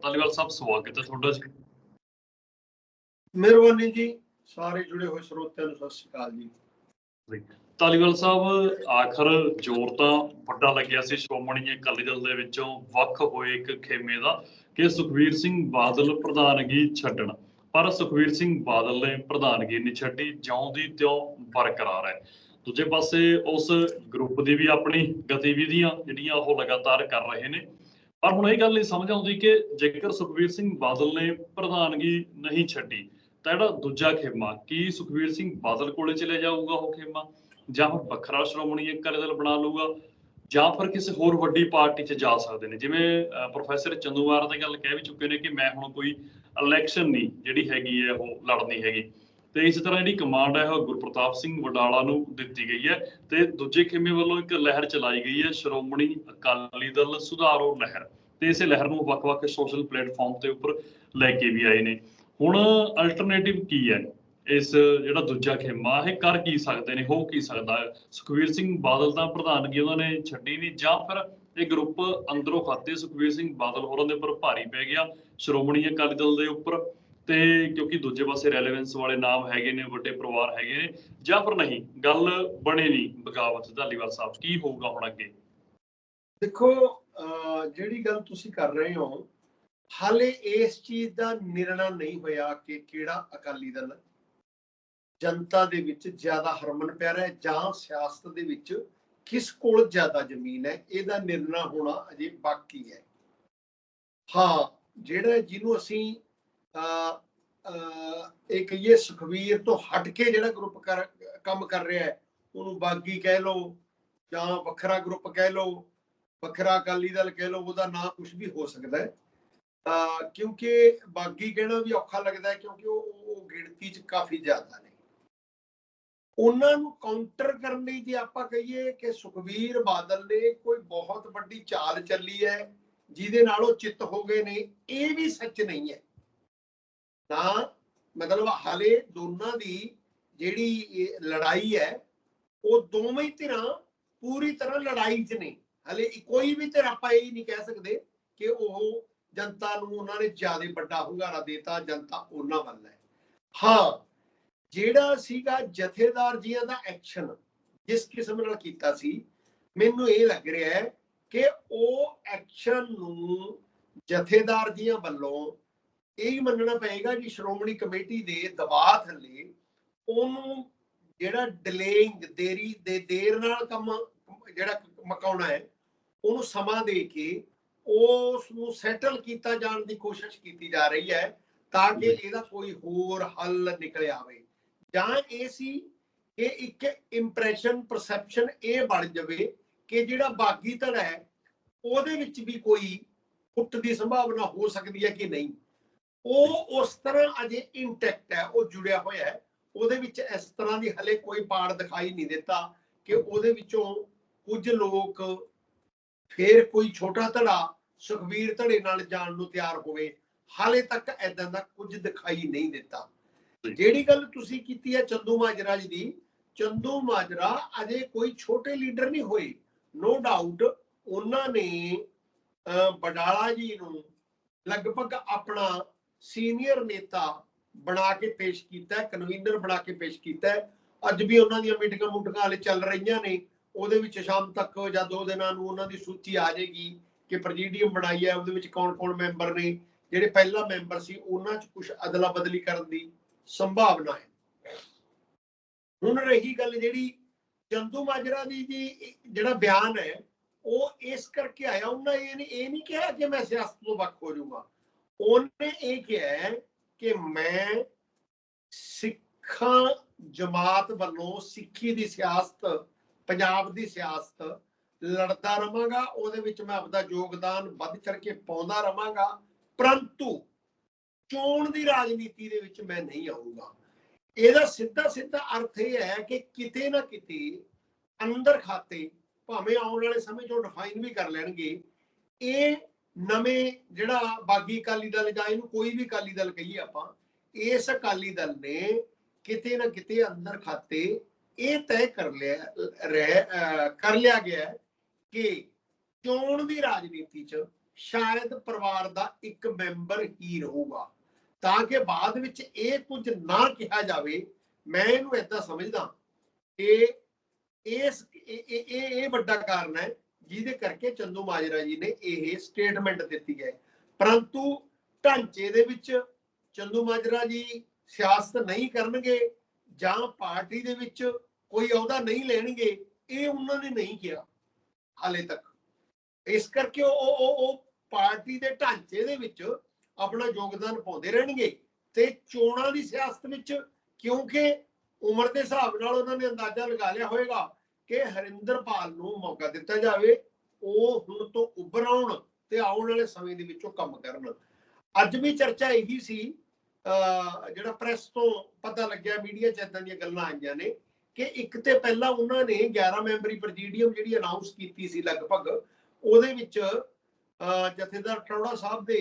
ਧਾਲੀਵਾਲ ਸਾਹਿਬ ਸਵਾਗਤ ਹੈ ਤੁਹਾਡਾ ਜੀ। ਮਿਹਰਬਾਨੀ ਜੀ ਸਾਰੇ ਜੁੜੇ ਹੋਏ ਸਰੋਤਿਆਂ ਨੂੰ ਸਤਿ ਸ਼੍ਰੀ ਅਕਾਲ ਜੀ। ਧਾਲੀਵਾਲ ਸਾਹਿਬ ਆਖਰ ਜ਼ੋਰ ਤਾਂ ਵੱਡਾ ਲੱਗਿਆ ਸੀ ਸ਼੍ਰੋਮਣੀ ਅਕਾਲੀ ਦਲ ਦੇ ਵਿੱਚੋਂ ਵੱਖ ਹੋਏ ਇੱਕ ਖੇਮੇ ਦਾ ਕਿ ਸੁਖਵੀਰ ਸਿੰਘ ਬਾਦਲ ਪ੍ਰਧਾਨਗੀ ਛੱਡਣ। ਪਰ ਸੁਖਵੀਰ ਸਿੰਘ ਬਾਦਲ ਨੇ ਪ੍ਰਧਾਨਗੀ ਨਹੀਂ ਛੱਡੀ ਜਿਉਂ ਦੀ ਤਿਉਂ ਬਰਕਰਾਰ ਹੈ। ਦੂਜੇ ਪਾਸੇ ਉਸ ਗਰੁੱਪ ਦੀ ਵੀ ਆਪਣੀ ਗਤੀਵਿਧੀਆਂ ਜਿਹੜੀਆਂ ਉਹ ਲਗਾਤਾਰ ਕਰ ਰਹੇ ਨੇ ਪਰ ਹੁਣ ਇਹ ਗੱਲ ਨਹੀਂ ਸਮਝ ਆਉਂਦੀ ਕਿ ਜੇਕਰ ਸੁਖਵੀਰ ਸਿੰਘ ਬਾਦਲ ਨੇ ਪ੍ਰਧਾਨਗੀ ਨਹੀਂ ਛੱਡੀ, ਤਾਂ ਜਿਹੜਾ ਦੂਜਾ ਖੇਮਾ, ਕੀ ਸੁਖਵੀਰ ਸਿੰਘ ਬਾਦਲ ਕੋਲੇ ਚਲੇ ਜਾਊਗਾ ਉਹ ਖੇਮਾ? ਜਾਂ ਫਿਰ ਵੱਖਰਾ ਸ਼੍ਰੋਮਣੀ ਅਕਾਲੀ ਦਲ ਬਣਾ ਲਊਗਾ? ਜਾਂ ਫਿਰ ਕਿਸੇ ਹੋਰ ਵੱਡੀ ਪਾਰਟੀ 'ਚ ਜਾ ਸਕਦੇ ਨੇ? ਜਿਵੇਂ ਪ੍ਰੋਫੈਸਰ ਚੰਦੂਵਾਰ ਦੀ ਗੱਲ ਕਹਿ ਵੀ ਚੁੱਕੇ ਨੇ ਕਿ ਮੈਂ ਹੁਣ ਕੋਈ ਇਲੈਕਸ਼ਨ ਨਹੀਂ ਜਿਹੜੀ ਹੈਗੀ ਹੈ ਉਹ ਲੜਨੀ ਹੈਗੀ। ਤੇ ਇਸ ਤਰ੍ਹਾਂ ਜਿਹੜੀ ਕਮਾਂਡ ਹੈ ਉਹ ਗੁਰਪ੍ਰਤਾਪ ਸਿੰਘ ਵਡਾਲਾ ਨੂੰ ਦਿੱਤੀ ਗਈ ਹੈ ਤੇ ਦੂਜੇ ਖੇਮੇ ਵੱਲੋਂ ਇੱਕ ਲਹਿਰ ਚਲਾਈ ਗਈ ਹੈ, ਸ਼੍ਰੋਮਣੀ ਅਕਾਲੀ ਦਲ ਸੁਧਾਰੋ ਲਹਿਰ। ਤੇ ਇਸੇ ਲਹਿਰ ਨੂੰ ਵੱਖ-ਵੱਖ ਸੋਸ਼ਲ ਪਲੇਟਫਾਰਮ ਤੇ ਉੱਪਰ ਲੈ ਕੇ ਵੀ ਆਏ ਨੇ। ਹੁਣ ਅਲਟਰਨੇਟਿਵ ਕੀ ਹੈ? ਇਸ ਜਿਹੜਾ ਦੂਜਾ ਖੇਮਾ, ਇਹ ਕਰ ਕੀ ਸਕਦੇ ਨੇ, ਹੋ ਕੀ ਸਕਦਾ? ਸੁਖਵੀਰ ਸਿੰਘ ਬਾਦਲ ਤਾਂ ਪ੍ਰਧਾਨਗੀ ਉਹਨਾਂ ਨੇ ਛੱਡੀ ਨਹੀਂ, ਜਾਂ ਫਿਰ ਇਹ ਗਰੁੱਪ ਅੰਦਰੋਂ ਖਾਤੇ ਸੁਖਵੀਰ ਸਿੰਘ ਬਾਦਲ, ਹੋਰਾਂ ਦੇ ਉੱਪਰ ਭਾਰੀ ਪੈ ਗਿਆ ਸ਼੍ਰੋਮਣੀ ਅਕਾਲੀ ਦਲ ਦੇ ਉੱਪਰ। ਤੇ ਕਿਉਂਕਿ ਦੂਜੇ ਪਾਸੇ ਰੈਲੇਵੈਂਸ ਵਾਲੇ ਨਾਮ ਹੈਗੇ ਨੇ, ਵੱਡੇ ਪਰਿਵਾਰ ਹੈਗੇ ਨੇ, ਜਾਂ ਫਿਰ ਨਹੀਂ, ਗੱਲ ਬਣੇ ਨਹੀਂ ਬਗਾਵਤ। ਧਾਲੀਵਾਲ ਸਾਹਿਬ, ਕੀ ਹੋਊਗਾ ਹੁਣ ਅੱਗੇ? ਦੇਖੋ ਜਿਹੜੀ ਗੱਲ ਤੁਸੀਂ ਕਰ ਰਹੇ ਹੋ ਹਾਲੇ ਇਸ ਚੀਜ਼ ਦਾ ਨਿਰਣਾ ਨਹੀਂ ਹੋਇਆ ਕਿ ਕਿਹੜਾ ਅਕਾਲੀ ਦਲ ਜਨਤਾ ਦੇ ਵਿੱਚ ਜ਼ਿਆਦਾ ਹਰਮਨ ਪਿਆਰਾ ਹੈ ਜਾਂ ਸਿਆਸਤ ਦੇ ਵਿੱਚ ਕਿਸ ਕੋਲ ਜ਼ਿਆਦਾ ਜ਼ਮੀਨ ਹੈ ਇਹਦਾ ਨਿਰਣਾ ਹੋਣਾ ਅਜੇ ਬਾਕੀ ਹੈ। ਹਾਂ ਜਿਹੜਾ ਜਿਹਨੂੰ ਅਸੀਂ ਅਹ, ਅਹ, ਇਹ ਕਹੀਏ ਸੁਖਵੀਰ ਤੋਂ ਹਟ ਕੇ ਜਿਹੜਾ ਗਰੁੱਪ ਕਰ ਕੰਮ ਕਰ ਰਿਹਾ ਹੈ ਉਹਨੂੰ ਬਾਗੀ ਕਹਿ ਲਓ ਜਾਂ ਵੱਖਰਾ ਗਰੁੱਪ ਕਹਿ ਲਓ ਵੱਖਰਾ ਅਕਾਲੀ ਦਲ ਕਹਿ ਲਓ, ਉਹਦਾ ਨਾਂ ਕੁਝ ਵੀ ਹੋ ਸਕਦਾ ਹੈ। ਅਹ ਕਿਉਂਕਿ ਬਾਗੀ ਕਹਿਣਾ ਵੀ ਔਖਾ ਲੱਗਦਾ ਹੈ, ਕਿਉਂਕਿ ਉਹ ਉਹ ਗਿਣਤੀ 'ਚ ਕਾਫੀ ਜ਼ਿਆਦਾ ਨੇ। ਉਹਨਾਂ ਨੂੰ ਕਾਊਂਟਰ ਕਰਨ ਲਈ ਜੇ ਆਪਾਂ ਕਹੀਏ ਕਿ ਸੁਖਵੀਰ ਬਾਦਲ ਨੇ ਕੋਈ ਬਹੁਤ ਵੱਡੀ ਚਾਲ ਚੱਲੀ ਹੈ, ਜਿਹਦੇ ਨਾਲ ਉਹ ਚਿੱਤ ਹੋ ਗਏ ਨੇ, ਇਹ ਵੀ ਸੱਚ ਨਹੀਂ ਹੈ। ਤਾਂ ਮਤਲਬ ਹਾਲੇ ਦੋਨਾਂ ਦੀ ਜਿਹੜੀ ਲੜਾਈ ਹੈ, ਉਹ ਦੋਵੇਂ ਧਿਰਾਂ ਪੂਰੀ ਤਰ੍ਹਾਂ ਲੜਾਈ 'ਚ ਨੇ। ਹਲੇ ਕੋਈ ਵੀ ਧਿਰ ਆਪਾਂ ਇਹ ਨਹੀਂ ਕਹਿ ਸਕਦੇ ਕਿ ਉਹ ਜਨਤਾ ਨੂੰ ਉਹਨਾਂ ਨੇ ਜ਼ਿਆਦਾ ਵੱਡਾ ਹੁੰਗਾਰਾ ਦਿੱਤਾ, ਜਨਤਾ ਉਹਨਾਂ ਵੱਲ ਹੈ। ਹਾਂ, ਜਿਹੜਾ ਸੀਗਾ ਜਥੇਦਾਰ ਜੀਆਂ ਦਾ ਐਕਸ਼ਨ ਜਿਸ ਕਿਸਮ ਨਾਲ ਕੀਤਾ ਸੀ, ਮੈਨੂੰ ਇਹ ਲੱਗ ਰਿਹਾ ਹੈ ਕਿ ਉਹ ਐਕਸ਼ਨ ਨੂੰ ਜਥੇਦਾਰ ਜੀਆਂ ਵੱਲੋਂ ਇਹ ਮੰਨਣਾ ਪਏਗਾ ਕਿ ਸ਼੍ਰੋਮਣੀ ਕਮੇਟੀ ਦੇ ਦਬਾਅ ਥੱਲੇ ਉਹਨੂੰ ਜਿਹੜਾ ਡਿਲੇਇੰਗ ਦੇਰੀ ਦੇ ਦੇਰ ਨਾਲ ਕੰਮ, ਜਿਹੜਾ ਮਕਾਉਣਾ ਹੈ ਉਹਨੂੰ ਸਮਾਂ ਦੇ ਕੇ ਉਸ ਨੂੰ ਸੈਟਲ ਕੀਤਾ ਜਾਣ ਦੀ ਕੋਸ਼ਿਸ਼ ਕੀਤੀ ਜਾ ਰਹੀ ਹੈ ਤਾਂ ਕਿ ਇਹਦਾ ਕੋਈ ਹੋਰ ਹੱਲ ਨਿਕਲ ਆਵੇ। ਜਾਂ ਇਹ ਸੀ ਕਿ ਇੱਕ ਇੰਪ੍ਰੈਸ਼ਨ ਪਰਸੈਪਸ਼ਨ ਇਹ ਬਣ ਜਾਵੇ ਕਿ ਜਿਹੜਾ ਬਾਗੀ ਧੜਾ ਹੈ ਉਹਦੇ ਵਿੱਚ ਵੀ ਕੋਈ ਫੁੱਟ ਦੀ ਸੰਭਾਵਨਾ ਹੋ ਸਕਦੀ ਹੈ ਕਿ ਨਹੀਂ। ਉਹ ਉਸ ਤਰ੍ਹਾਂ ਅਜੇ ਇੰਟੈਕਟ ਹੈ ਉਹ ਜੁੜਿਆ ਹੋਇਆ ਹੈ। ਉਹਦੇ ਵਿੱਚ ਇਸ ਤਰ੍ਹਾਂ ਦੀ ਹਲੇ ਕੋਈ ਪਾੜ ਦਿਖਾਈ ਨਹੀਂ ਦਿੱਤਾ ਕਿ ਉਹਦੇ ਵਿੱਚੋਂ ਕੁਝ ਲੋਕ ਫੇਰ ਕੋਈ ਛੋਟਾ ਧੜਾ ਸੁਖਵੀਰ ਧੜੇ ਨਾਲ ਜਾਣ ਨੂੰ ਤਿਆਰ ਹੋਵੇ ਹਾਲੇ ਤੱਕ ਐਦਾਂ ਦਾ ਕੁਝ ਦਿਖਾਈ ਨਹੀਂ ਦਿੱਤਾ। ਜਿਹੜੀ ਗੱਲ ਤੁਸੀਂ ਕੀਤੀ ਹੈ ਚੰਦੂ ਮਾਜਰਾ ਜੀ ਦੀ ਚੰਦੂ ਮਾਜਰਾ ਅਜੇ ਕੋਈ ਛੋਟੇ ਲੀਡਰ ਨਹੀਂ ਹੋਏ। ਨੋ ਡਾਊਟ ਉਹਨਾਂ ਨੇ ਬਡਾਲਾ ਜੀ ਨੂੰ ਲਗਭਗ ਆਪਣਾ ਸੀਨੀਅਰ ਨੇਤਾ ਬਣਾ ਕੇ ਪੇਸ਼ ਕੀਤਾ ਕਨਵੀਨਰ ਬਣਾ ਕੇ ਪੇਸ਼ ਕੀਤਾ। ਅੱਜ ਵੀ ਉਹਨਾਂ ਦੀਆਂ ਮੀਟਿੰਗਾਂ ਮੁਟਕਾਂ ਹਾਲੇ ਚੱਲ ਰਹੀਆਂ ਨੇ। ਉਹਦੇ ਵਿੱਚ ਸ਼ਾਮ ਤੱਕ ਜਾਂ ਦੋ ਦਿਨਾਂ ਨੂੰ ਉਹਨਾਂ ਦੀ ਸੂਚੀ ਆ ਜਾਏਗੀ ਕਿ ਪ੍ਰੈਜ਼ੀਡੀਅਮ ਬਣਾਈ ਹੈ, ਉਹਦੇ ਵਿੱਚ ਕੌਣ-ਕੌਣ ਮੈਂਬਰ ਨੇ, ਜਿਹੜੇ ਪਹਿਲਾ ਮੈਂਬਰ ਸੀ, ਉਹਨਾਂ 'ਚ ਕੁਝ ਅਦਲਾ ਬਦਲੀ ਕਰਨ ਦੀ ਸੰਭਾਵਨਾ ਹੈ। ਹੁਣ ਰਹੀ ਗੱਲ ਜਿਹੜੀ ਚੰਦੂ ਮਾਜਰਾ ਦੀ ਜੀ, ਜਿਹੜਾ ਬਿਆਨ ਹੈ, ਉਹ ਇਸ ਕਰਕੇ ਆਇਆ, ਉਹਨਾਂ ਇਹ ਨਹੀਂ ਇਹ ਨਹੀਂ ਕਿਹਾ ਕਿ ਮੈਂ ਸਿਆਸਤ ਤੋਂ ਵੱਖ ਹੋ ਜਾਊਗਾ। ਉਹਨੇ ਇਹ ਕਿਹਾ ਕਿ ਮੈਂ ਸਿੱਖਾਂ ਜਮਾਤ ਵੱਲੋਂ ਸਿੱਖੀ ਦੀ ਸਿਆਸਤ ਪੰਜਾਬ ਦੀ ਸਿਆਸਤ ਲੜਦਾ ਰਵਾਂਗਾ, ਉਹਦੇ ਵਿੱਚ ਮੈਂ ਆਪਦਾ ਯੋਗਦਾਨ ਵੱਧ ਚੜ ਕੇ ਪਾਉਂਦਾ ਰਵਾਂਗਾ, ਪਰੰਤੂ ਚੋਣ ਦੀ ਰਾਜਨੀਤੀ ਦੇ ਵਿੱਚ ਮੈਂ ਨਹੀਂ ਆਉਂਗਾ ਇਹਦਾ ਸਿੱਧਾ ਸਿੱਧਾ ਅਰਥ ਇਹ ਹੈ ਕਿ ਕਿਤੇ ਨਾ ਕਿਤੇ ਅੰਦਰ ਖਾਤੇ, ਭਾਵੇਂ ਆਉਣ ਵਾਲੇ ਸਮੇਂ 'ਚੋਂ ਡਿਫਾਈਨ ਵੀ ਕਰ ਲੈਣਗੇ, ਇਹ ਨਵੇਂ ਜਿਹੜਾ ਬਾਗੀ ਅਕਾਲੀ ਦਲ ਜਾਂ ਇਹਨੂੰ ਕੋਈ ਵੀ ਅਕਾਲੀ ਦਲ ਕਹੀਏ ਆਪਾਂ, ਇਸ ਅਕਾਲੀ ਦਲ ਨੇ ਕਿਤੇ ਨਾ ਕਿਤੇ ਅੰਦਰ ਖਾਤੇ ਇਹ ਤੈਅ ਕਰ ਲਿਆ ਕਰ ਲਿਆ ਗਿਆ ਕਿ ਚੋਣ ਦੀ ਰਾਜਨੀਤੀ 'ਚ ਸ਼ਾਇਦ ਪਰਿਵਾਰ ਦਾ ਇੱਕ ਮੈਂਬਰ ਹੀ ਰਹੂਗਾ। ਤਾਂ ਕਿ ਬਾਅਦ ਵਿੱਚ ਇਹ ਕੁਝ ਨਾ ਕਿਹਾ ਜਾਵੇ, ਮੈਂ ਇਹਨੂੰ ਏਦਾਂ ਸਮਝਦਾ ਕਿ ਇਸ ਇਹ ਇਹ ਵੱਡਾ ਕਾਰਨ ਹੈ, ਜਿਹਦੇ ਕਰਕੇ ਚੰਦੂ ਮਾਜਰਾ ਜੀ ਨੇ ਇਹ ਸਟੇਟਮੈਂਟ ਦਿੱਤੀ ਹੈ। ਪਰੰਤੂ ਢਾਂਚੇ ਦੇ ਵਿੱਚ ਚੰਦੂ ਮਾਜਰਾ ਜੀ ਸਿਆਸਤ ਨਹੀਂ ਕਰਨਗੇ ਜਾਂ ਪਾਰਟੀ ਦੇ ਵਿੱਚ ਕੋਈ ਅਹੁਦਾ ਨਹੀਂ ਲੈਣਗੇ, ਇਹ ਉਹਨਾਂ ਨੇ ਨਹੀਂ ਕਿਹਾ ਹਾਲੇ ਤੱਕ। ਇਸ ਕਰਕੇ ਉਹ, ਉਹ- ਪਾਰਟੀ ਦੇ ਢਾਂਚੇ ਦੇ ਵਿੱਚ ਆਪਣਾ ਯੋਗਦਾਨ ਪਾਉਂਦੇ ਰਹਿਣਗੇ ਤੇ ਚੋਣਾਂ ਦੀ ਸਿਆਸਤ ਵਿੱਚ ਕਿਉਂਕਿ ਉਮਰ ਦੇ ਹਿਸਾਬ ਨਾਲ ਉਹਨਾਂ ਨੇ ਅੰਦਾਜ਼ਾ ਲਗਾ ਲਿਆ ਹੋਵੇਗਾ ਕਿ ਹਰਿੰਦਰਪਾਲ ਨੂੰ ਮੌਕਾ ਦਿੱਤਾ ਜਾਵੇ, ਉਹ ਹੁਣ ਤੋਂ ਉੱਭਰ ਆਉਣ ਤੇ ਆਉਣ ਵਾਲੇ ਸਮੇਂ ਦੇ ਵਿੱਚ ਉਹ ਕੰਮ ਕਰਨ। ਅੱਜ ਵੀ ਚਰਚਾ ਇਹੀ ਸੀ ਜਿਹੜਾ ਪ੍ਰੈਸ ਤੋਂ ਪਤਾ ਲੱਗਿਆ ਮੀਡੀਆ 'ਚ ਇਦਾਂ ਦੀਆਂ ਗੱਲਾਂ ਆਈਆਂ ਨੇ ਕਿ ਇੱਕ ਤੇ ਪਹਿਲਾਂ ਉਹਨਾਂ ਨੇ 11 ਮੈਂਬਰੀ ਪ੍ਰੈਜ਼ੀਡੀਅਮ ਜਿਹੜੀ ਅਨਾਉਂਸ ਕੀਤੀ ਸੀ ਲਗਭਗ, ਉਹਦੇ ਵਿੱਚ ਜਥੇਦਾਰ ਟਰੌੜਾ ਸਾਹਿਬ ਦੇ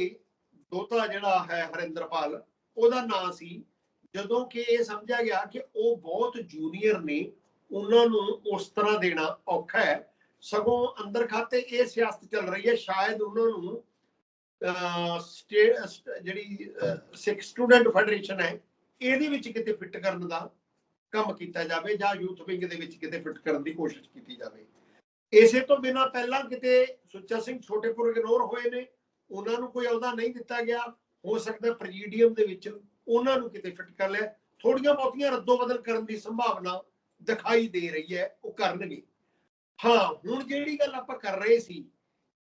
ਦੋਤਾ ਜਿਹੜਾ ਹੈ ਹਰਿੰਦਰਪਾਲ, ਉਹਦਾ ਨਾਂ ਸੀ। ਜਦੋਂ ਕਿ ਇਹ ਸਮਝਿਆ ਗਿਆ ਕਿ ਉਹ ਬਹੁਤ ਜੂਨੀਅਰ ਨੇ, ਉਹਨਾਂ ਨੂੰ ਉਸ ਤਰ੍ਹਾਂ ਦੇਣਾ ਔਖਾ ਹੈ। ਸਗੋਂ ਅੰਦਰ ਖਾਤੇ ਇਹ ਸਿਆਸਤ ਚੱਲ ਰਹੀ ਹੈ, ਸ਼ਾਇਦ ਉਹਨਾਂ ਨੂੰ ਜਿਹੜੀ ਸਿੱਖ ਸਟੂਡੈਂਟ ਫੈਡਰੇਸ਼ਨ ਹੈ, ਇਹਦੇ ਵਿੱਚ ਕਿਤੇ ਫਿੱਟ ਕਰਨ ਦਾ ਕੰਮ ਕੀਤਾ ਜਾਵੇ ਜਾਂ ਯੂਥ ਵਿੰਗ ਦੇ ਵਿੱਚ ਕਿਤੇ ਫਿੱਟ ਕਰਨ ਦੀ ਕੋਸ਼ਿਸ਼ ਕੀਤੀ ਜਾਵੇ। ਇਸੇ ਤੋਂ ਬਿਨਾ ਪਹਿਲਾਂ ਕਿਤੇ ਸੁੱਚਾ ਸਿੰਘ ਛੋਟੇਪੁਰ ਇਗਨੋਰ ਹੋਏ ਨੇ, ਉਹਨਾਂ ਨੂੰ ਕੋਈ ਅਹੁਦਾ ਨਹੀਂ ਦਿੱਤਾ ਗਿਆ। ਹੋ ਸਕਦਾ ਪ੍ਰੈਜ਼ੀਡੀਅਮ ਦੇ ਵਿੱਚ ਉਹਨਾਂ ਨੂੰ ਕਿਤੇ ਫਿੱਟ ਕਰ ਲਿਆ। ਥੋੜੀਆਂ ਬਹੁਤੀਆਂ ਰੱਦੋ ਬਦਲ ਕਰਨ ਦੀ ਸੰਭਾਵਨਾ ਦਿਖਾਈ ਦੇ ਰਹੀ ਹੈ, ਉਹ ਕਰਨਗੇ। ਹਾਂ, ਹੁਣ ਜਿਹੜੀ ਗੱਲ ਆਪਾਂ ਕਰ ਰਹੇ ਸੀ,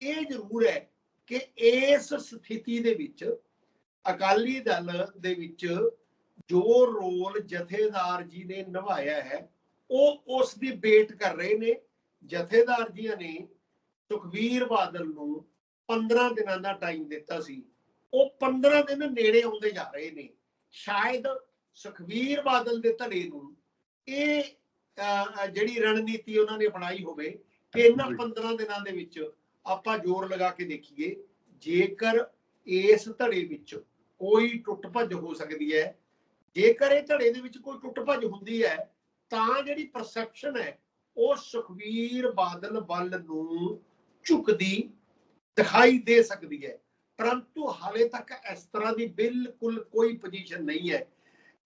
ਇਹ ਜ਼ਰੂਰ ਹੈ ਕਿ ਇਸ ਸਥਿਤੀ ਦੇ ਵਿੱਚ ਅਕਾਲੀ ਦਲ ਦੇ ਵਿੱਚ ਜੋ ਰੋਲ ਜਥੇਦਾਰ ਜੀ ਨੇ ਨਿਭਾਇਆ ਹੈ ਉਹ ਉਸ ਦੀ ਵੇਟ ਕਰ ਰਹੇ ਨੇ। ਜਥੇਦਾਰ ਜੀਆਂ ਨੇ ਸੁਖਵੀਰ ਬਾਦਲ ਨੂੰ 15 ਦਿਨਾਂ ਦਾ ਟਾਈਮ ਦਿੱਤਾ ਸੀ। ਉਹ 15 ਦਿਨ ਨੇੜੇ ਆਉਂਦੇ ਜਾ ਰਹੇ ਨੇ। ਸ਼ਾਇਦ ਸੁਖਵੀਰ ਬਾਦਲ ਦੇ ਧੜੇ ਨੂੰ ਇਹ ਜਿਹੜੀ ਰਣਨੀਤੀ ਉਹਨਾਂ ਨੇ ਅਪਣਾਈ ਹੋਵੇ ਕਿ ਇਹਨਾਂ 15 ਦਿਨਾਂ ਦੇ ਵਿੱਚ ਆਪਾਂ ਜ਼ੋਰ ਲਗਾ ਕੇ ਦੇਖੀਏ, ਜੇਕਰ ਇਸ ਧੜੇ ਵਿੱਚ ਕੋਈ ਟੁੱਟ ਭੱਜ ਹੋ ਸਕਦੀ ਹੈ, ਜੇਕਰ ਇਹ ਧੜੇ ਦੇ ਵਿੱਚ ਕੋਈ ਟੁੱਟ ਭੱਜ ਹੁੰਦੀ ਹੈ, ਤਾਂ ਜਿਹੜੀ ਪਰਸੈਪਸ਼ਨ ਹੈ, ਉਹ ਸੁਖਵੀਰ ਬਾਦਲ ਵੱਲ ਨੂੰ ਝੁਕਦੀ ਦਿਖਾਈ ਦੇ ਸਕਦੀ ਹੈ। ਪਰੰਤੂ ਹਾਲੇ ਤੱਕ ਇਸ ਤਰ੍ਹਾਂ ਦੀ ਬਿਲਕੁਲ ਕੋਈ ਪੋਜੀਸ਼ਨ ਨਹੀਂ ਹੈ।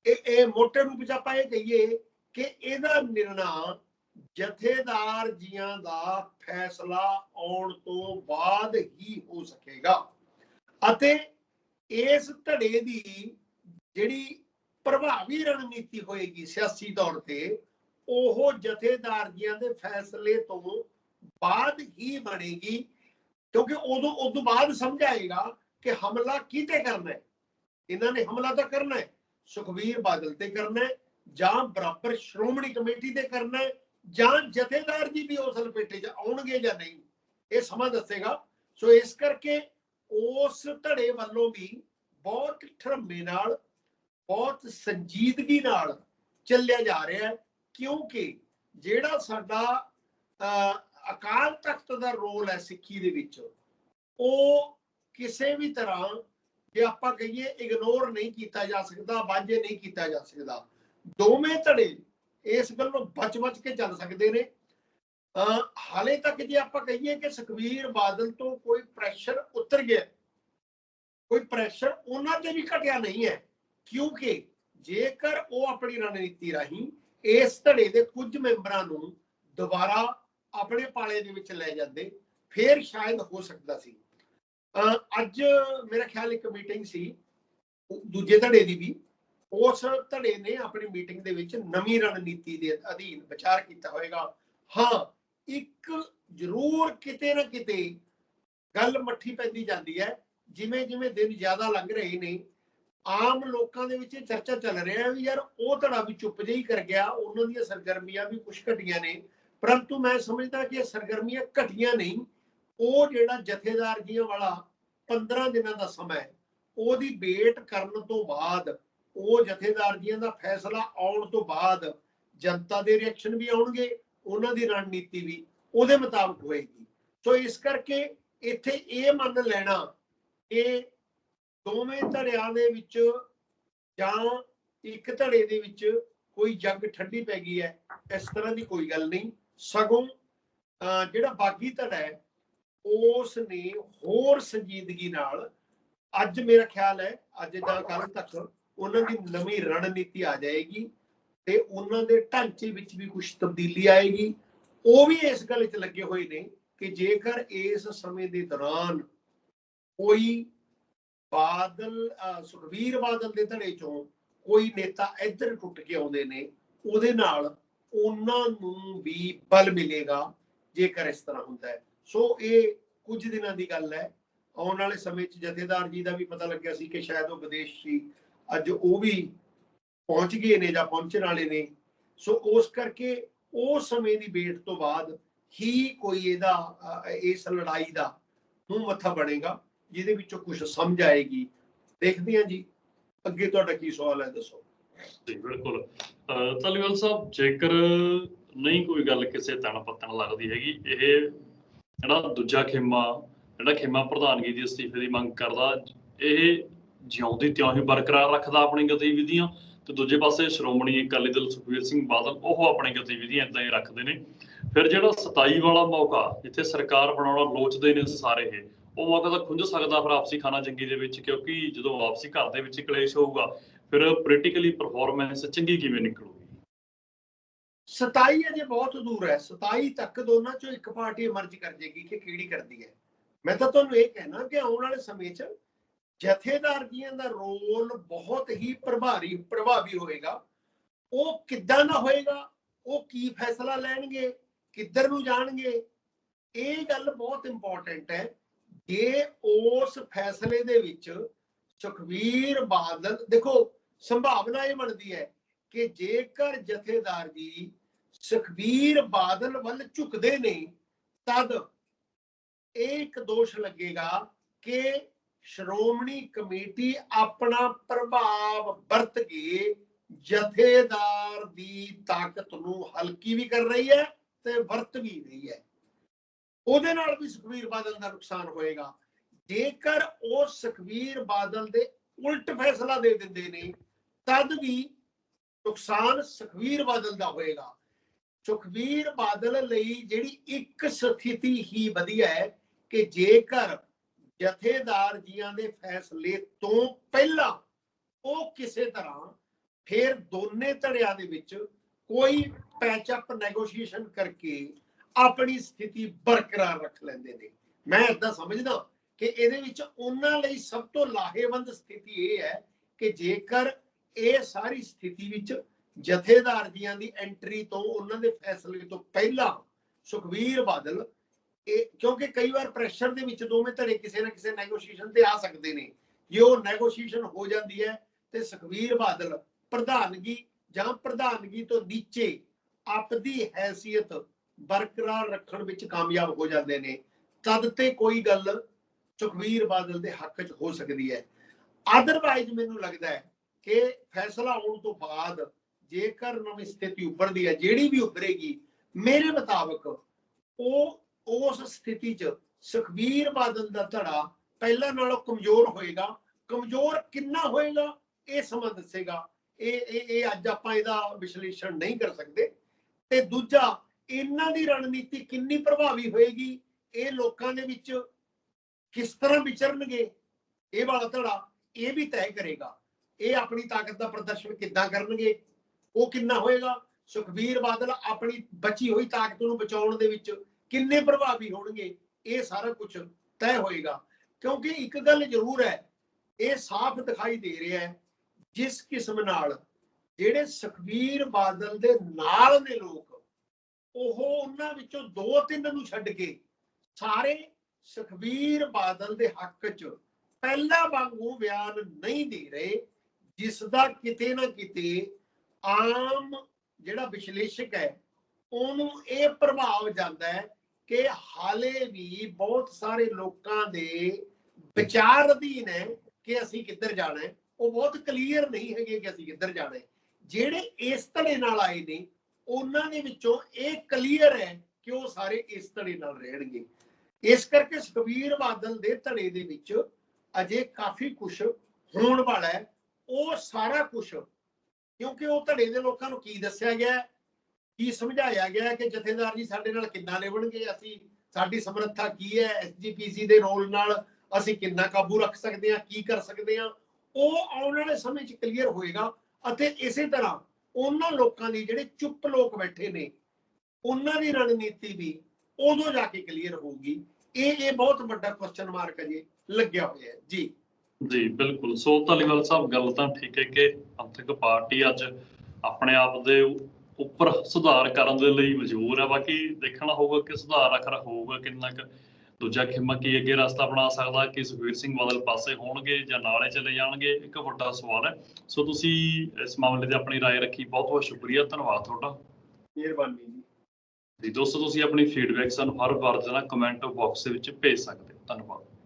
ਇਹ ਇਹ ਮੋਟੇ ਰੂਪ ਚ ਆਪਾਂ ਇਹ ਕਹੀਏ ਕਿ ਇਹਦਾ ਨਿਰਣਾ ਜਥੇਦਾਰ ਜੀਆਂ ਦਾ ਫੈਸਲਾ ਆਉਣ ਤੋਂ ਬਾਅਦ ਹੀ ਹੋ ਸਕੇਗਾ। ਅਤੇ ਇਸ ਧੜੇ ਦੀ ਜਿਹੜੀ ਪ੍ਰਭਾਵੀ ਰਣਨੀਤੀ ਹੋਏਗੀ ਸਿਆਸੀ ਤੌਰ ਤੇ, ਉਹ ਜਥੇਦਾਰ ਦੇ ਫੈਸਲੇ ਤੋਂ ਬਾਅਦ ਹੀ ਬਣੇਗੀ। ਕਿਉਂਕਿ ਉਦੋਂ ਉਦੋਂ ਬਾਅਦ ਸਮਝ ਆਏਗਾ ਕਿ ਹਮਲਾ ਕਿਤੇ ਕਰਨਾ ਹੈ। ਇਹਨਾਂ ਨੇ ਹਮਲਾ ਤਾਂ ਕਰਨਾ ਹੈ ਸੁਖਵੀਰ ਬਾਦਲ ਤੇ ਕਰਨਾ ਹੈ ਜਾਂ ਬਰਾਬਰ ਸ਼੍ਰੋਮਣੀ ਕਮੇਟੀ ਤੇ ਕਰਨਾ ਹੈ। ਜਾਂ ਜਥੇਦਾਰ ਜੀ ਵੀ ਉਸ ਲਪੇਟੇ 'ਚ ਆਉਣਗੇ ਜਾਂ ਨਹੀਂ ਇਹ ਸਮਾਂ ਦੱਸੇਗਾ। ਸੋ ਇਸ ਕਰਕੇ ਉਸ ਧੜੇ ਵੱਲੋਂ ਵੀ ਬਹੁਤ ਠਰਮੇ ਨਾਲ ਬਹੁਤ ਸੰਜੀਦਗੀ ਨਾਲ ਚੱਲਿਆ ਜਾ ਰਿਹਾ ਹੈ ਕਿਉਂਕਿ ਜਿਹੜਾ ਸਾਡਾ ਅਹ, ਅਕਾਲ ਤਖਤ ਦਾ ਰੋਲ ਹੈ ਸਿੱਖੀ ਦੇ ਵਿੱਚ ਉਹ ਕਿਸੇ ਵੀ ਤਰ੍ਹਾਂ ਜੇ ਆਪਾਂ ਕਹੀਏ ਇਗਨੋਰ ਨਹੀਂ ਕੀਤਾ ਜਾ ਸਕਦਾ ਵਾਜੇ ਨਹੀਂ ਕੀਤਾ ਜਾ ਸਕਦਾ ਦੋਵੇਂ ਧੜੇ ਇਸ ਗੱਲੋਂ ਬਚ-ਬਚ ਕੇ ਚੱਲ ਸਕਦੇ ਨੇ। ਹਾਲੇ ਤੱਕ ਜੇ ਆਪਾਂ ਕਹੀਏ ਕਿ ਸੁਖਵੀਰ ਬਾਦਲ ਤੋਂ ਕੋਈ ਪ੍ਰੈਸ਼ਰ ਉਤਰ ਗਿਆ ਕੋਈ ਪ੍ਰੈਸ਼ਰ ਉਹਨਾਂ ਤੇ ਵੀ ਘਟਿਆ ਨਹੀਂ ਹੈ, ਕਿਉਂਕਿ ਜੇਕਰ ਉਹ ਆਪਣੀ ਰਣਨੀਤੀ ਰਾਹੀਂ ਇਸ ਧੜੇ ਦੇ ਕੁਝ ਮੈਂਬਰਾਂ ਨੂੰ ਦੁਬਾਰਾ ਆਪਣੇ ਪਾਲੇ ਦੇ ਵਿੱਚ ਲੈ ਜਾਂਦੇ, ਫੇਰ ਸ਼ਾਇਦ ਹੋ ਸਕਦਾ ਸੀ। ਅਹ ਅੱਜ ਮੇਰਾ ਖਿਆਲ ਇੱਕ ਮੀਟਿੰਗ ਸੀ, ਦੂਜੇ ਧੜੇ ਦੀ ਵੀ। ਉਸ ਧੜੇ ਨੇ ਆਪਣੀ ਮੀਟਿੰਗ ਦੇ ਵਿੱਚ ਨਵੀਂ ਰਣਨੀਤੀ ਦੇ ਅਧੀਨ ਵਿਚਾਰ ਕੀਤਾ ਹੋਵੇਗਾ ਹਾਂ, ਇੱਕ ਜ਼ਰੂਰ ਕਿਤੇ ਨਾ ਕਿਤੇ ਗੱਲ ਮੱਠੀ ਪੈਂਦੀ ਜਾਂਦੀ ਹੈ। ਜਿਵੇਂ ਜਿਵੇਂ ਦਿਨ ਜ਼ਿਆਦਾ ਲੰਘ ਰਹੇ ਨੇ, ਆਮ ਲੋਕਾਂ ਦੇ ਵਿੱਚ ਚਰਚਾ ਚੱਲ ਰਿਹਾ ਹੈ ਵੀ ਯਾਰ ਉਹ ਧੜਾ ਵੀ ਚੁੱਪ ਜਿਹੀ ਕਰ ਗਿਆ, ਉਹਨਾਂ ਦੀਆਂ ਸਰਗਰਮੀਆਂ ਵੀ ਕੁਝ ਘਟੀਆਂ ਨੇ। ਪਰੰਤੂ ਮੈਂ ਸਮਝਦਾ ਕਿ ਇਹ ਸਰਗਰਮੀਆਂ ਘਟੀਆਂ ਨਹੀਂ, ਉਹ ਜਿਹੜਾ ਜਥੇਦਾਰ ਜੀਆਂ ਵਾਲਾ 15 ਦਿਨਾਂ ਦਾ ਸਮਾਂ ਹੈ, ਉਹਦੀ ਵੇਟ ਕਰਨ ਤੋਂ ਬਾਅਦ ਉਹ ਜਥੇਦਾਰ ਜੀਆਂ ਦਾ ਫੈਸਲਾ ਆਉਣ ਤੋਂ ਬਾਅਦ ਜਨਤਾ ਦੇ ਰਿਐਕਸ਼ਨ ਵੀ ਆਉਣਗੇ, ਉਹਨਾਂ ਦੀ ਰਣਨੀਤੀ ਵੀ ਉਹਦੇ ਮੁਤਾਬਕ ਹੋਏਗੀ। ਸੋ ਇਸ ਕਰਕੇ ਇੱਥੇ ਇਹ ਮੰਨ ਲੈਣਾ ਕਿ ਦੋਵੇਂ ਧੜਿਆਂ ਦੇ ਵਿੱਚ ਜਾਂ ਇੱਕ ਧੜੇ ਦੇ ਵਿੱਚ ਕੋਈ ਜੰਗ ਠੰਡੀ ਪੈ ਗਈ ਹੈ, ਇਸ ਤਰ੍ਹਾਂ ਦੀ ਕੋਈ ਗੱਲ ਨਹੀਂ। ਸਗੋਂ ਅਹ ਜਿਹੜਾ ਬਾਗੀ ਧੜਾ ਹੈ ਉਸ ਨੇ ਹੋਰ ਸੰਜੀਦਗੀ ਨਾਲ, ਅੱਜ ਮੇਰਾ ਖਿਆਲ ਹੈ, ਅੱਜ ਜਾਂ ਕੱਲ ਤੱਕ ਉਹਨਾਂ ਦੀ ਨਵੀਂ ਰਣਨੀਤੀ ਆ ਜਾਏਗੀ ਤੇ ਉਹਨਾਂ ਦੇ ਢਾਂਚੇ ਵਿੱਚ ਵੀ ਕੁਝ ਤਬਦੀਲੀ ਆਏਗੀ। ਉਹ ਵੀ ਇਸ ਗੱਲ 'ਚ ਲੱਗੇ ਹੋਏ ਨੇ ਕਿ ਜੇਕਰ ਇਸ ਸਮੇਂ ਦੇ ਦੌਰਾਨ ਕੋਈ ਬਾਦਲ, ਅਹ ਬਾਦਲ ਦੇ ਧੜੇ ਚੋਂ ਕੋਈ ਨੇਤਾ ਇੱਧਰ ਟੁੱਟ ਕੇ ਆਉਂਦੇ ਨੇ, ਉਹਦੇ ਨਾਲ ਉਹਨਾਂ ਨੂੰ ਵੀ ਬਲ ਮਿਲੇਗਾ ਜੇਕਰ ਇਸ ਤਰ੍ਹਾਂ ਹੁੰਦਾ ਹੈ। ਸੋ ਇਹ ਕੁਝ ਦਿਨਾਂ ਦੀ ਗੱਲ ਹੈ। ਆਉਣ ਵਾਲੇ ਸਮੇਂ 'ਚ ਜਥੇਦਾਰ ਜੀ ਦਾ ਵੀ ਪਤਾ ਲੱਗਿਆ ਸੀ ਕਿ ਸ਼ਾਇਦ ਉਹ ਵਿਦੇਸ਼ੀ ਅੱਜ ਉਹ ਵੀ ਪਹੁੰਚ ਗਏ ਨੇ ਜਾਂ ਪਹੁੰਚਣ ਵਾਲੇ ਨੇ। ਸੋ ਉਸ ਕਰਕੇ ਉਸ ਸਮੇਂ ਦੀ ਵੇਟ ਤੋਂ ਬਾਅਦ ਹੀ ਕੋਈ ਇਹਦਾ ਇਸ ਲੜਾਈ ਦਾ ਮੂੰਹ ਮੱਥਾ ਬਣੇਗਾ, ਜਿਹਦੇ ਵਿੱਚੋਂ ਕੁਝ ਸਮਝ ਆਏਗੀ। ਦੇਖਦੇ ਹਾਂ ਜੀ, ਅੱਗੇ ਤੁਹਾਡਾ ਕੀ ਸਵਾਲ ਹੈ, ਦੱਸੋ। ਜੀ, ਬਿਲਕੁਲ। ਅਹ ਧਾਲੀਵਾਲ ਸਾਹਿਬ, ਜੇਕਰ ਨਹੀਂ ਕੋਈ ਗੱਲ ਕਿਸੇ ਤਣ ਪੱਤਣ ਲੱਗਦੀ ਹੈਗੀ, ਇਹ ਜਿਹੜਾ ਦੂਜਾ ਖੇਮਾ, ਜਿਹੜਾ ਖੇਮਾ ਪ੍ਰਧਾਨਗੀ ਦੀ ਅਸਤੀਫੇ ਦੀ ਮੰਗ ਕਰਦਾ, ਇਹ ਜਿਉਂਦੀ ਤਿਉਂ ਹੀ ਬਰਕਰਾਰ ਰੱਖਦਾ ਆਪਣੀ ਗਤੀਵਿਧੀਆਂ। ਤੇ ਦੂਜੇ ਪਾਸੇ ਸ਼੍ਰੋਮਣੀ ਅਕਾਲੀ ਦਲ ਸੁਖਬੀਰ ਸਿੰਘ ਬਾਦਲ, ਉਹ ਆਪਣੀ ਗਤੀਵਿਧੀਆਂ ਇਦਾਂ ਹੀ ਰੱਖਦੇ ਨੇ। ਫਿਰ ਜਿਹੜਾ 27 ਵਾਲਾ ਮੌਕਾ, ਜਿੱਥੇ ਸਰਕਾਰ ਬਣਾਉਣਾ ਲੋਚਦੇ ਨੇ ਸਾਰੇ ਇਹ, ਉਹ ਮੌਕਾ ਤਾਂ ਖੁੰਝ ਸਕਦਾ ਫਿਰ ਆਪਸੀ ਖਾਣਾ ਜੰਗੀ ਦੇ ਵਿੱਚ, ਕਿਉਂਕਿ ਜਦੋਂ ਆਪਸੀ ਘਰ ਦੇ ਵਿੱਚ ਕਲੇਸ਼ ਹੋਊਗਾ, ਫਿਰ ਪੋਲੀਟੀਕਲੀ ਪਰਫਾਰਮੈਂਸ ਚੰਗੀ ਕਿਵੇਂ ਨਿਕਲੂਗੀ? 27 ਅਜੇ ਬਹੁਤ ਦੂਰ ਹੈ। 27 ਤੱਕ ਦੋਨਾਂ ਚੋਂ ਇੱਕ ਪਾਰਟੀ ਇਮਰਜ ਕਰ ਜੇਗੀ ਕਿ ਕਿਹੜੀ ਕਰਦੀ ਹੈ। ਮੈਂ ਤਾਂ ਤੁਹਾਨੂੰ ਇਹ ਕਹਿਣਾ ਕਿ ਆਉਣ ਵਾਲੇ ਸਮੇਂ 'ਚ ਜਥੇਦਾਰ ਜੀਆਂ ਦਾ ਰੋਲ ਬਹੁਤ ਹੀ ਪ੍ਰਭਾਰੀ, ਪ੍ਰਭਾਵੀ ਹੋਏਗਾ। ਉਹ ਕਿੱਦਾਂ ਦਾ ਹੋਏਗਾ, ਉਹ ਕੀ ਫੈਸਲਾ ਲੈਣਗੇ, ਕਿੱਧਰ ਨੂੰ ਜਾਣਗੇ, ਇਹ ਗੱਲ ਬਹੁਤ ਇੰਪੋਰਟੈਂਟ ਹੈ। ਜੇ ਉਸ ਫੈਸਲੇ ਦੇ ਵਿੱਚ ਸੁਖਵੀਰ ਬਾਦਲ, ਦੇਖੋ, ਸੰਭਾਵਨਾ ਇਹ ਬਣਦੀ ਹੈ ਕਿ ਜੇਕਰ ਜਥੇਦਾਰ ਜੀ ਸੁਖਬੀਰ ਬਾਦਲ ਵੱਲ ਝੁਕਦੇ ਨੇ, ਤਦ ਇਹ ਇੱਕ ਦੋਸ਼ ਲੱਗੇਗਾ ਕਿ ਸ਼੍ਰੋਮਣੀ ਕਮੇਟੀ ਆਪਣਾ ਪ੍ਰਭਾਵ ਵਰਤ ਕੇ ਜਥੇਦਾਰ ਦੀ ਤਾਕਤ ਨੂੰ ਹਲਕੀ ਵੀ ਕਰ ਰਹੀ ਹੈ ਤੇ ਵਰਤ ਵੀ ਰਹੀ ਹੈ। ਉਹਦੇ ਨਾਲ ਵੀ ਸੁਖਬੀਰ ਬਾਦਲ ਦਾ ਨੁਕਸਾਨ ਹੋਏਗਾ। ਜੇਕਰ ਉਹ ਸੁਖਬੀਰ ਬਾਦਲ ਦੇ ਉਲਟ ਫੈਸਲਾ ਦੇ ਦਿੰਦੇ ਨੇ, ਤਦ ਵੀ ਨੁਕਸਾਨ ਸੁਖਬੀਰ ਬਾਦਲ ਦਾ ਹੋਏਗਾ। ਸੁਖਬੀਰ ਬਾਦਲ ਲਈ ਜਿਹੜੀ ਇੱਕ ਸਥਿਤੀ ਹੀ ਵਧੀਆ ਹੈ ਕਿ ਜੇਕਰ ਜਥੇਦਾਰ ਜੀਆਂ ਦੇ ਫੈਸਲੇ ਤੋਂ ਪਹਿਲਾਂ ਉਹ ਕਿਸੇ ਤਰ੍ਹਾਂ ਫਿਰ ਦੋਨੇ ਧੜਿਆਂ ਦੇ ਵਿੱਚ ਕੋਈ ਪੈਚ ਅਪ ਨੈਗੋਸ਼ੀਏਸ਼ਨ ਕਰਕੇ ਆਪਣੀ ਸਥਿਤੀ ਬਰਕਰਾਰ ਰੱਖ ਲੈਂਦੇ ਨੇ। ਮੈਂ ਇਦਾਂ ਸਮਝਦਾ ਕਿ ਇਹਦੇ ਵਿੱਚ ਉਹਨਾਂ ਲਈ ਸਭ ਤੋਂ ਲਾਹੇਵੰਦ ਸਥਿਤੀ ਇਹ ਹੈ ਕਿ ਜੇਕਰ ਇਹ ਸਾਰੀ ਸਥਿਤੀ ਵਿੱਚ ਜਥੇਦਾਰ ਜੀਆਂ ਦੀ ਐਂਟਰੀ ਤੋਂ ਉਹਨਾਂ ਦੇ ਫੈਸਲੇ ਤੋਂ ਪਹਿਲਾਂ ਸੁਖਵੀਰ ਬਾਦਲ ਇਹ ਕਿਉਂਕਿ ਕਈ ਵਾਰ ਪ੍ਰੈਸ਼ਰ ਦੇ ਵਿੱਚ ਦੋਵੇਂ ਧੜੇ ਕਿਸੇ ਨਾ ਕਿਸੇ ਨੈਗੋਸ਼ੀਏਸ਼ਨ ਤੇ ਆ ਸਕਦੇ ਨੇ। ਜੇ ਉਹ ਨੈਗੋਸ਼ੀਏਸ਼ਨ ਹੋ ਜਾਂਦੀ ਹੈ ਤੇ ਸੁਖਵੀਰ ਬਾਦਲ ਪ੍ਰਧਾਨਗੀ ਜਾਂ ਪ੍ਰਧਾਨਗੀ ਤੋਂ ਨੀਚੇ ਆਪਦੀ ਹੈਸੀਅਤ ਬਰਕਰਾਰ ਰੱਖਣ ਵਿੱਚ ਕਾਮਯਾਬ ਹੋ ਜਾਂਦੇ ਨੇ, ਤਦ ਤੇ ਕੋਈ ਗੱਲ ਸੁਖਵੀਰ ਬਾਦਲ ਦੇ ਹੱਕ 'ਚ ਹੋ ਸਕਦੀ ਹੈ। ਆਦਰਵਾਈਜ਼ ਮੈਨੂੰ ਲੱਗਦਾ ਹੈ ਕਿ ਫੈਸਲਾ ਆਉਣ ਤੋਂ ਬਾਅਦ ਜੇਕਰ ਨਵੀਂ ਸਥਿਤੀ ਉੱਭਰਦੀ ਹੈ, ਜਿਹੜੀ ਵੀ ਉੱਭਰੇਗੀ, ਮੇਰੇ ਮੁਤਾਬਕ ਉਹ ਉਸ ਸਥਿਤੀ 'ਚ ਸੁਖਬੀਰ ਬਾਦਲ ਦਾ ਧੜਾ ਪਹਿਲਾਂ ਨਾਲੋਂ ਕਮਜ਼ੋਰ ਹੋਏਗਾ। ਕਮਜ਼ੋਰ ਕਿੰਨਾ ਹੋਏਗਾ, ਇਹ ਸਮਾਂ ਦੱਸੇਗਾ। ਇਹ ਇਹ ਇਹ ਅੱਜ ਆਪਾਂ ਇਹਦਾ ਵਿਸ਼ਲੇਸ਼ਣ ਨਹੀਂ ਕਰ ਸਕਦੇ। ਤੇ ਦੂਜਾ, ਇਹਨਾਂ ਦੀ ਰਣਨੀਤੀ ਕਿੰਨੀ ਪ੍ਰਭਾਵੀ ਹੋਏਗੀ, ਇਹ ਲੋਕਾਂ ਦੇ ਵਿੱਚ ਕਿਸ ਤਰ੍ਹਾਂ ਵਿਚਰਨਗੇ, ਇਹ ਵਾਲਾ ਧੜਾ ਇਹ ਵੀ ਤੈਅ ਕਰੇਗਾ। ਇਹ ਆਪਣੀ ਤਾਕਤ ਦਾ ਪ੍ਰਦਰਸ਼ਨ ਕਿੱਦਾਂ ਕਰਨਗੇ, ਉਹ ਕਿੰਨਾ ਹੋਏਗਾ? ਸੁਖਬੀਰ ਬਾਦਲ ਆਪਣੀ ਬਚੀ ਹੋਈ ਤਾਕਤ ਨੂੰ ਬਚਾਉਣ ਦੇ ਵਿੱਚ ਕਿੰਨੇ ਪ੍ਰਭਾਵੀ ਹੋਣਗੇ, ਇਹ ਸਾਰਾ ਕੁਝ ਤੈਅ ਹੋਏਗਾ। ਕਿਉਂਕਿ ਇੱਕ ਗੱਲ ਜ਼ਰੂਰ ਹੈ, ਇਹ ਸਾਫ਼ ਦਿਖਾਈ ਦੇ ਰਿਹਾ ਹੈ, ਜਿਸ ਕਿਸਮ ਨਾਲ ਜਿਹੜੇ ਸੁਖਬੀਰ ਬਾਦਲ ਦੇ ਨਾਲ ਨੇ ਲੋਕ, ਉਹ ਉਹਨਾਂ ਵਿੱਚੋਂ ਦੋ ਤਿੰਨ ਨੂੰ ਛੱਡ ਕੇ ਸਾਰੇ ਸੁਖਬੀਰ ਬਾਦਲ ਦੇ ਹੱਕ 'ਚ ਪਹਿਲਾ ਵਾਂਗੂ ਬਿਆਨ ਨਹੀਂ ਦੇ ਰਹੇ, ਜਿਸ ਦਾ ਕਿਤੇ ਨਾ ਕਿਤੇ ਆਮ ਜਿਹੜਾ ਵਿਸ਼ਲੇਸ਼ਕ ਹੈ ਉਹਨੂੰ ਇਹ ਪ੍ਰਭਾਵ ਜਾਂਦਾ ਹੈ ਕਿ ਹਾਲੇ ਵੀ ਬਹੁਤ ਸਾਰੇ ਲੋਕਾਂ ਦੇ ਵਿਚਾਰ ਅਧੀਨ ਹੈ ਕਿ ਅਸੀਂ ਕਿੱਧਰ ਜਾਣਾ ਹੈ। ਉਹ ਬਹੁਤ ਕਲੀਅਰ ਨਹੀਂ ਹੈਗੇ ਕਿ ਅਸੀਂ ਕਿੱਧਰ ਜਾਣਾ ਹੈ। ਜਿਹੜੇ ਇਸ ਧੜੇ ਨਾਲ ਆਏ ਨੇ, ਉਹਨਾਂ ਦੇ ਵਿੱਚੋਂ ਇਹ ਕਲੀਅਰ ਹੈ ਕਿ ਉਹ ਸਾਰੇ ਇਸ ਧੜੇ ਨਾਲ ਰਹਿਣਗੇ। ਇਸ ਕਰਕੇ ਸੁਖਬੀਰ ਬਾਦਲ ਦੇ ਧੜੇ ਦੇ ਵਿੱਚ ਅਜੇ ਕਾਫੀ ਕੁਝ ਹੋਣ ਵਾਲਾ ਹੈ। ਉਹ ਸਾਰਾ ਕੁਝ ਕਿਉਂਕਿ ਉਹ ਧੜੇ ਦੇ ਲੋਕਾਂ ਨੂੰ ਕੀ ਦੱਸਿਆ ਗਿਆ ਕੀ ਸਮਝਾਇਆ ਗਿਆ ਕਿ ਜਥੇਦਾਰ ਜੀ ਸਾਡੇ ਨਾਲ ਕਿੱਦਾਂ ਨਿਭਣਗੇ ਅਸੀਂ, ਸਾਡੀ ਸਮਰੱਥਾ ਕੀ ਹੈ? ਐਸਜੀਪੀਸੀ ਦੇ ਰੋਲ ਨਾਲ ਅਸੀਂ ਕਿੰਨਾ ਕਾਬੂ ਰੱਖ ਸਕਦੇ ਹਾਂ? ਕੀ ਕਰ ਸਕਦੇ ਹਾਂ? ਉਹ ਆਉਣ ਵਾਲੇ ਸਮੇਂ 'ਚ ਕਲੀਅਰ ਹੋਏਗਾ ਅਤੇ ਇਸੇ ਤਰ੍ਹਾਂ ਉਹਨਾਂ ਲੋਕਾਂ ਦੀ ਜਿਹੜੇ ਚੁੱਪ ਲੋਕ ਬੈਠੇ ਨੇ, ਉਹਨਾਂ ਦੀ ਰਣਨੀਤੀ ਵੀ ਉਦੋਂ ਜਾ ਕੇ ਕਲੀਅਰ ਹੋਊਗੀ। ਇਹ ਇਹ ਬਹੁਤ ਵੱਡਾ ਕੁਐਸਚਨ ਮਾਰਕ ਅਜੇ ਲੱਗਿਆ ਹੋਇਆ ਹੈ। ਜੀ। ਜੀ, ਬਿਲਕੁਲ। ਸੋ ਧਾਲੀਵਾਲ ਸਾਹਿਬ, ਗੱਲ ਤਾਂ ਠੀਕ ਹੈ ਕਿ ਪੰਥਕ ਪਾਰਟੀ ਅੱਜ ਆਪਣੇ ਆਪ ਦੇ ਉੱਪਰ ਸੁਧਾਰ ਕਰਨ ਦੇ ਲਈ ਮਜਬੂਰ ਹੈ ਬਾਕੀ ਦੇਖਣਾ ਹੋਊਗਾ ਕਿ ਸੁਧਾਰ ਆਖਰ ਹੋਊਗਾ ਕਿੰਨਾ ਕੁ ਦੂਜਾ ਖਿਮਾ ਕੀ ਅੱਗੇ ਰਸਤਾ ਬਣਾ ਸਕਦਾ ਕਿ ਸੁਖਬੀਰ ਸਿੰਘ ਬਾਦਲ ਪਾਸੇ ਹੋਣਗੇ ਜਾਂ ਨਾਲੇ ਚਲੇ ਜਾਣਗੇ ਇੱਕ ਵੱਡਾ ਸਵਾਲ ਹੈ ਸੋ ਤੁਸੀਂ ਇਸ ਮਾਮਲੇ ਤੇ ਆਪਣੀ رائے ਰੱਖੀ ਬਹੁਤ ਬਹੁਤ ਸ਼ੁਕਰੀਆ ਧੰਨਵਾਦ ਤੁਹਾਡਾ ਮਿਹਰਬਾਨੀ ਜੀ ਜੀ ਦੋਸਤੋ ਤੁਸੀਂ ਆਪਣੀ ਫੀਡਬੈਕ ਸਾਨੂੰ ਹਰ ਵਾਰ ਜਿਹੜਾ ਕਮੈਂਟ ਬਾਕਸ ਦੇ ਵਿੱਚ ਭੇਜ ਸਕਦੇ ਹੋ ਧੰਨਵਾਦ